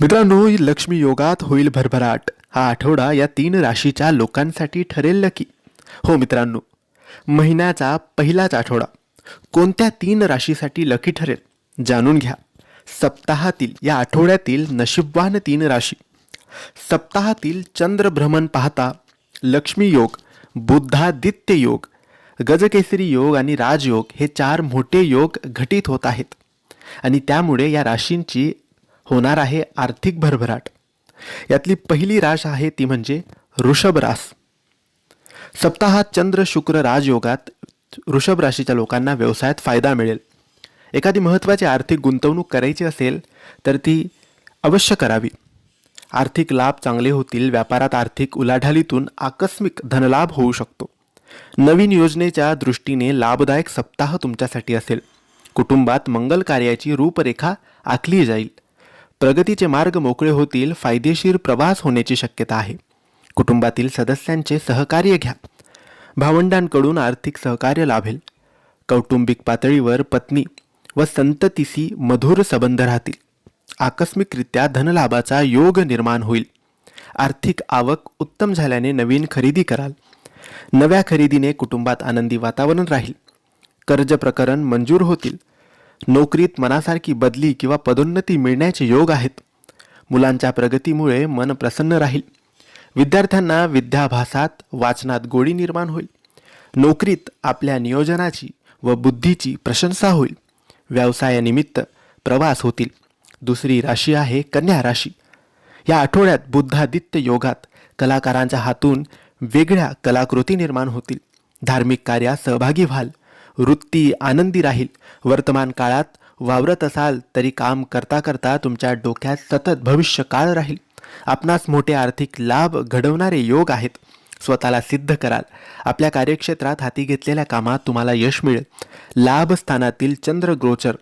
मित्रांनो लक्ष्मी योगात होईल भरभराट. हा आठवडा या तीन राशीच्या लोकांसाठी ठरेल नक्की. हो मित्रांनो महिन्याचा पहिलाच आठवडा. कोणत्या तीन राशीसाठी लकी ठरेल? जाणून घ्या. सप्ताहातील या आठवड्यातील नशीबवान तीन राशी. सप्ताहातील चंद्रभ्रमण पाहता लक्ष्मी योग बुद्धादित्य योग गजकेसरी योग आणि राजयोग हे चार मोठे योग घटित होत आहेत. आणि त्यामुळे या राशींची होणार आहे आर्थिक भरभराट. यातली पहिली राश आहे ती म्हणजे ऋषभ रास. सप्ताहात चंद्र शुक्र राजयोगात वृषभ राशीच्या लोकांना व्यवसायात फायदा मिळेल. एखादी महत्त्वाची आर्थिक गुंतवणूक करायची असेल तर ती अवश्य करावी. आर्थिक लाभ चांगले होतील व्यापारात आर्थिक उलाढालीतून आकस्मिक धनलाभ होऊ शकतो. नवीन योजनेच्या दृष्टीने लाभदायक सप्ताह तुमच्यासाठी असेल. कुटुंबात मंगल कार्याची रूपरेखा आखली जाईल. प्रगतीचे मार्ग मोकळे होतील फायदेशीर प्रवास होण्याची शक्यता आहे. कुटुंबातील सदस्यांचे सहकार्य घ्या. भावंडांकडून आर्थिक सहकार्य लाभेल. कौटुंबिक पातळीवर पत्नी व संततीशी मधुर संबंध राहतील. आकस्मिकरित्या धनलाभाचा योग निर्माण होईल. आर्थिक आवक उत्तम झाल्याने नवीन खरेदी कराल. नव्या खरेदीने कुटुंबात आनंदी वातावरण राहील. कर्ज प्रकरण मंजूर होतील. नोकरीत मनासारखी बदली किंवा पदोन्नती मिळण्याचे योग आहेत. मुलांच्या प्रगतीमुळे मन प्रसन्न राहील. विद्यार्थ्यांना विद्याभासात वाचनात गोडी निर्माण होईल. नोकरीत आपल्या नियोजनाची व बुद्धीची प्रशंसा होईल. व्यवसायानिमित्त प्रवास होतील. दुसरी राशी आहे कन्या राशी. या आठवड्यात बुद्धादित्य योगात कलाकारांच्या हातून वेगळ्या कलाकृती निर्माण होतील. धार्मिक कार्यात सहभागी व्हाल. वृत्ती आनंदी राहील. वर्तमान काळात वावरत असाल तरी काम करता करता तुमच्या डोक्यात सतत भविष्य काळ राहील. आपणास मोठे आर्थिक लाभ घडवणारे योग आहेत. स्वतःला सिद्ध कराल. आपल्या कार्यक्षेत्रात हाती घेतलेल्या कामात तुम्हाला यश मिळेल. लाभस्थानातील चंद्रगोचर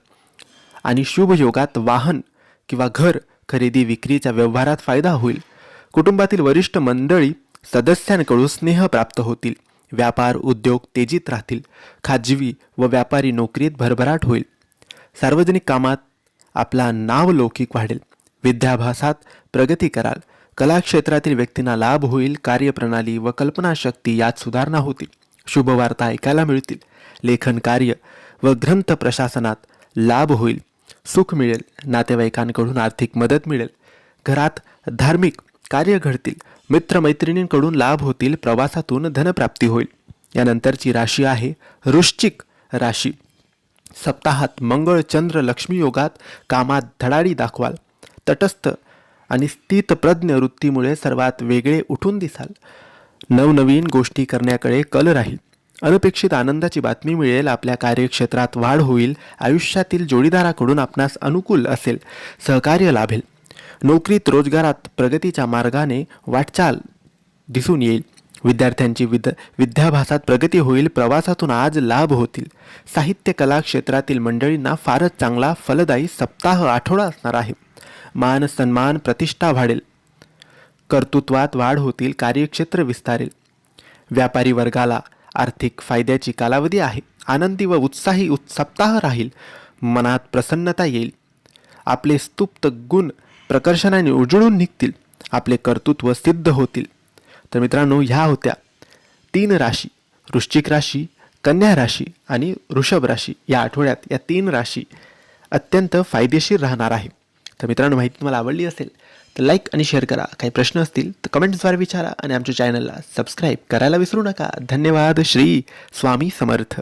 आणि शुभयोगात वाहन किंवा घर खरेदी विक्रीच्या व्यवहारात फायदा होईल. कुटुंबातील वरिष्ठ मंडळी सदस्यांकडून स्नेह प्राप्त होतील. व्यापार उद्योग तेजीत राहतील. खाजवी व व्यापारी नोकरीत भरभराट होईल. सार्वजनिक कामात आपला नावलौकिक वाढेल. विद्याभ्यासात प्रगती कराल. कला क्षेत्रातील व्यक्तींना लाभ होईल. कार्यप्रणाली व कल्पनाशक्ती यात सुधारणा होतील. शुभवार्ता ऐकायला मिळतील. लेखन कार्य व ग्रंथ प्रशासनात लाभ होईल. सुख मिळेल. नातेवाईकांकडून आर्थिक मदत मिळेल. घरात धार्मिक कार्य घडतील. मित्रमैत्रिणींकडून लाभ होतील प्रवासातून धनप्राप्ती होईल. यानंतरची राशी आहे वृश्चिक राशी. सप्ताहात मंगळ चंद्र लक्ष्मी योगात कामात धडाडी दाखवाल. तटस्थ आणि स्थितप्रज्ञ वृत्तीमुळे सर्वात वेगळे उठून दिसाल. नवनवीन गोष्टी करण्याकडे कल राहील. अनपेक्षित आनंदाची बातमी मिळेल आपल्या कार्यक्षेत्रात वाढ होईल आयुष्यातील जोडीदाराकडून आपणास अनुकूल असेल सहकार्य लाभेल. नोकरीत रोजगारात प्रगतीच्या मार्गाने वाटचाल दिसून येईल. विद्यार्थ्यांची विद विद्याभ्यासात प्रगती होईल प्रवासातून आज लाभ होतील. साहित्य कला क्षेत्रातील मंडळींना फारच चांगला फलदायी सप्ताह आठवडा असणार आहे. मान सन्मान प्रतिष्ठा वाढेल. कर्तृत्वात वाढ होतील कार्यक्षेत्र विस्तारेल. व्यापारी वर्गाला आर्थिक फायद्याची कालावधी आहे. आनंदी व उत्साही उत् सप्ताह राहील. मनात प्रसन्नता येईल. आपले स्तुप्त गुण प्रकर्षणाने उजळून निघतील. आपले कर्तृत्व सिद्ध होतील. तर मित्रांनो ह्या होत्या तीन राशी. वृश्चिक राशी कन्या राशी आणि वृषभ राशी. या आठवड्यात या तीन राशी अत्यंत फायदेशीर राहणार आहे. तर मित्रांनो माहिती तुम्हाला आवडली असेल तर लाईक आणि शेअर करा. काही प्रश्न असतील तर कमेंट्सद्वारे विचारा आणि आमच्या चॅनलला सबस्क्राईब करायला विसरू नका. धन्यवाद. श्री स्वामी समर्थ.